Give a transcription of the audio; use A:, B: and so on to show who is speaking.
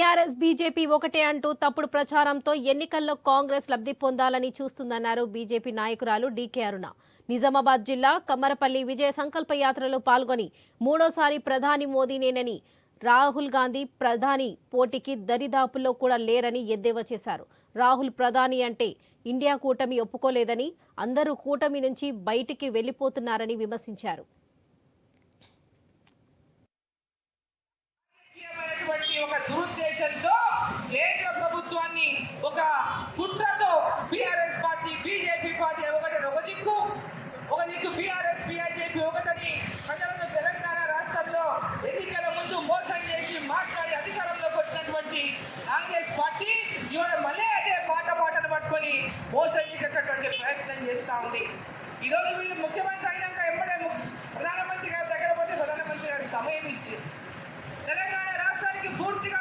A: TRS BJP ఒకటే అంటూ తప్పుడు ప్రచారంతో ఎన్నికల్లో కాంగ్రెస్ లబ్ధి పొందాలని చూస్తుందన్నారు బీజేపీ నాయకురాలు డీకే అరుణ. నిజామాబాద్ జిల్లా కమ్మరపల్లి విజయ సంకల్ప యాత్రలో పాల్గొని మూడోసారి ప్రధాని మోదీనేనని రాహుల్ గాంధీ ప్రధాని పోటీకి దరిదాపుల్లో కూడా లేరని ఎద్దేవా చేశారు. రాహుల్ ప్రధాని అంటే ఇండియా కూటమి ఒప్పుకోలేదని అందరూ కూటమి నుంచి బయటికి వెళ్ళిపోతున్నారని విమర్శించారు.
B: ఉద్దేశంతో కేంద్ర ప్రభుత్వాన్ని ఒక కుట్రతో బీఆర్ఎస్ పార్టీ బీజేపీ పార్టీ ఒకటని ఒక దిక్కు ఒక దిక్కు బీఆర్ఎస్ బీఆర్జేపీ ఒకటని ప్రజలను తెలంగాణ రాష్ట్రంలో ఎన్నికల ముందు మోసం చేసి మాట్లాడి అధికారంలోకి వచ్చినటువంటి కాంగ్రెస్ పార్టీ ఇవాళ మళ్ళీ అదే పాట పాటను పట్టుకొని మోసం చేసేటటువంటి ప్రయత్నం చేస్తూ ఉంది. ఈరోజు వీళ్ళు ముఖ్యమంత్రి అయినాక ఎప్పుడే ప్రధానమంత్రి గారి దగ్గర పోతే ప్రధానమంత్రి గారి సమయం ఇచ్చి తెలంగాణ రాష్ట్రానికి పూర్తిగా